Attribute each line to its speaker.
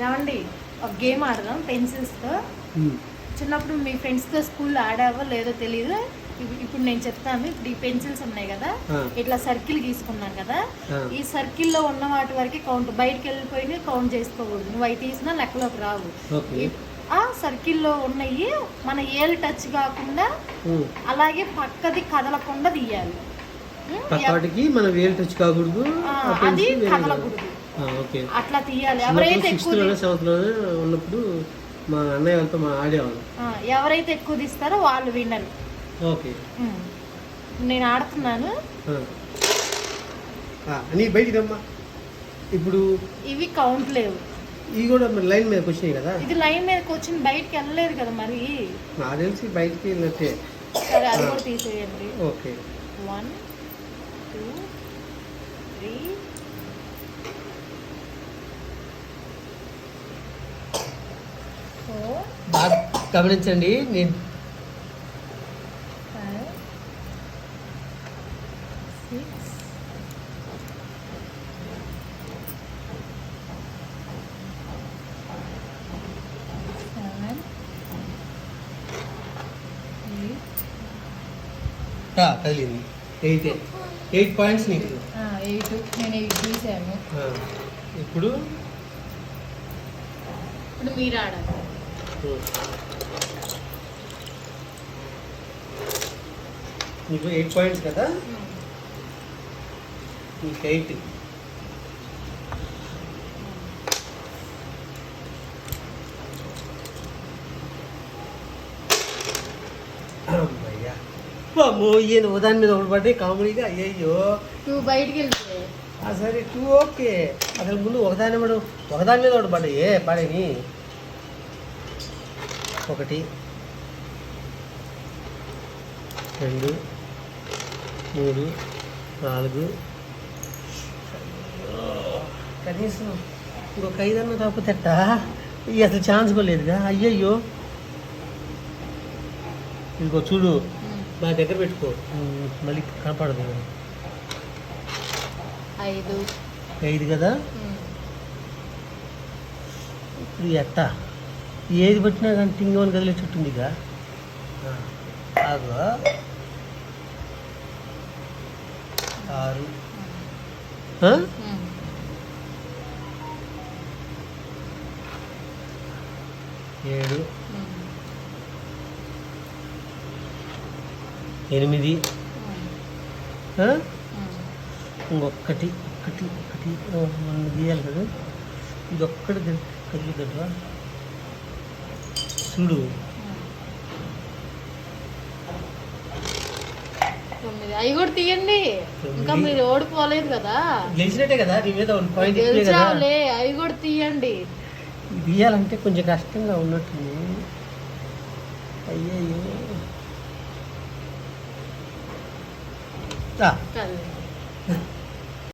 Speaker 1: ఏమండి? ఒక గేమ్ ఆడదాం పెన్సిల్స్తో. చిన్నప్పుడు మీ ఫ్రెండ్స్తో స్కూల్లో ఆడావో లేదో తెలియదు ఇప్పు- ఇప్పుడు నేను చెప్తాను. ఇప్పుడు ఈ పెన్సిల్స్ ఉన్నాయి కదా. ఇట్లా సర్కిల్ గీసుకున్నాం కదా. ఈ సర్కిల్లో ఉన్న వాటి వరకు కౌంట్ బయటకు వెళ్ళిపోయి కౌంట్ చేసుకోకూడదు. నువ్వు అవి తీసినా లెక్కలోకి రావు. ఆ సర్కిల్లో ఉన్నాయి మన ఏలు టచ్ కాకుండా. అలాగే పక్కది కదలకుండా తీయాలి.
Speaker 2: మనం వేలు టచ్ కాకూడదు.
Speaker 1: అది. కదలకూడదు. అట్లా తీయాలి. ఎవరైతే
Speaker 2: ఉన్నప్పుడు మా అన్నయ్య వాళ్ళతో మా ఆడేవాళ్ళం.
Speaker 1: ఎవరైతే ఎక్కువ తీస్తారో వాళ్ళు విన్నర్
Speaker 2: ఓకే.
Speaker 1: నేను ఆడుతున్నాను.
Speaker 2: నీ బయటికి రమ్మా ఇప్పుడు
Speaker 1: ఇవి కౌంట్ లేవు.
Speaker 2: ఇవి కూడా మరి లైన్ మీదకి వచ్చినాయి కదా?
Speaker 1: ఇది లైన్ మీదకి వచ్చిన బయటకి వెళ్ళలేదు కదా మరి?
Speaker 2: నాకు తెలిసి బయటికి వెళ్ళినట్టే.
Speaker 1: సరే అది కూడా తీసేయండి.
Speaker 2: ఓకే.
Speaker 1: వన్ టూ త్రీ
Speaker 2: బాగా గమనించండి. నేను కదిలింది ఎయిట్. ఎయిట్ పాయింట్స్ నీకు.
Speaker 1: ఎయిట్. నేను ఎయిట్ తీసాను.
Speaker 2: ఇప్పుడు?
Speaker 1: ఇప్పుడు మీరు ఆడాలి.
Speaker 2: నీకు ఎయిట్ పాయింట్స్ కదా? నీకు ఎయిట్ అమ్మో ఈయన ఉదాని మీద ఒకటి కామెడీగా అయ్యయ్యో.
Speaker 1: నువ్వు బయటికి వెళ్తే
Speaker 2: సరే టూ ఓకే అసలు ముందు ఒకదాని మీద ఒకదాని మీద ఒకటి పడ్డాయి పడేని. ఒకటి రెండు మూడు నాలుగు. కనీసం ఇంకొక ఐదన్న కాకపోతే ఇక అసలు ఛాన్స్ కూడా లేదుగా. అయ్యయ్యో. ఇంకో చూడు నా దగ్గర పెట్టుకో. మళ్ళీ కనపడదు.
Speaker 1: ఐదు.
Speaker 2: ఐదు కదా? ఇప్పుడు ఎట్టా ఏది పట్టినా కానీ తింగమని కదిలే ఇక. ఆగు. ఆరు? ఏడు. ఎనిమిది. ఆ? ఇంకొక్కటి ఒకటి ఒకటి గీయాలి కదా. ఇది ఒక్కటి కదిలిద్దట్రా చూడు.
Speaker 1: అవి కూడా తీయండి. ఇంకా. మీరు ఓడిపోలేదు కదా.
Speaker 2: గెలిచినట్టే కదా
Speaker 1: గెలిచావులే అవి కూడా తీయండి.
Speaker 2: గీయాలంటే కొంచెం కష్టంగా ఉన్నట్టుంది. ఆ,
Speaker 1: కదండి